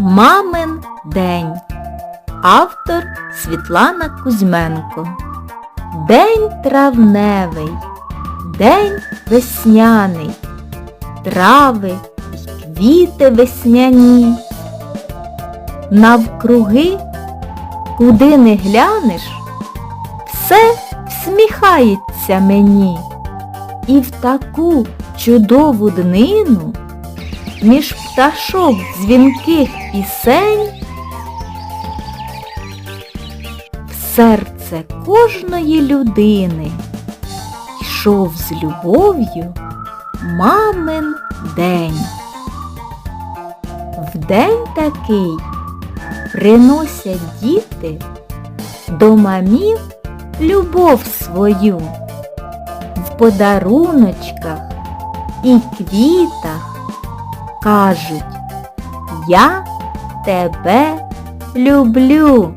Мамин день. Автор Світлана Кузьменко. День травневий, день весняний, трави й квіти весняні. Навкруги, куди не глянеш, все всміхається мені. І в таку чудову днину між пташок дзвінких пісень в серце кожної людини йшов з любов'ю мамин день. В день такий приносять діти до мамів любов свою в подаруночках і квітах кажуть, я тебе люблю.